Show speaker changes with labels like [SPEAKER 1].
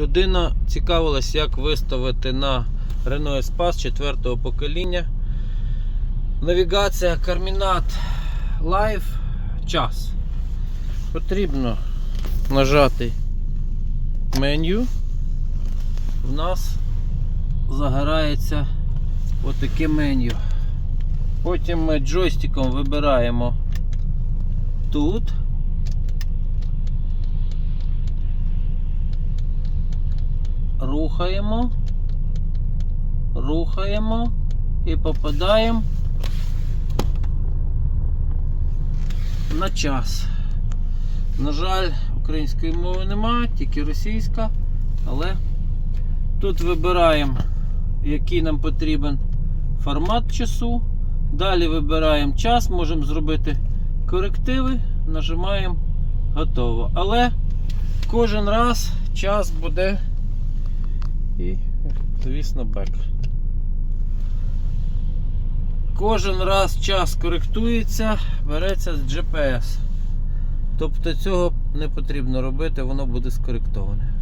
[SPEAKER 1] Людина цікавилась, як виставити на Renault Espace 4 покоління. Навігація Carminat Live час. Потрібно нажати меню. В нас загорається отаке меню. Потім ми джойстиком вибираємо тут. Рухаємо, рухаємо і попадаємо на час. На жаль, української мови немає, тільки російська, але тут вибираємо, який нам потрібен формат часу. Далі вибираємо час, можемо зробити корективи, нажимаємо готово. Але кожен раз час буде і, звісно, бек. Кожен раз час коректується, береться з GPS. Тобто цього не потрібно робити, воно буде скоректоване.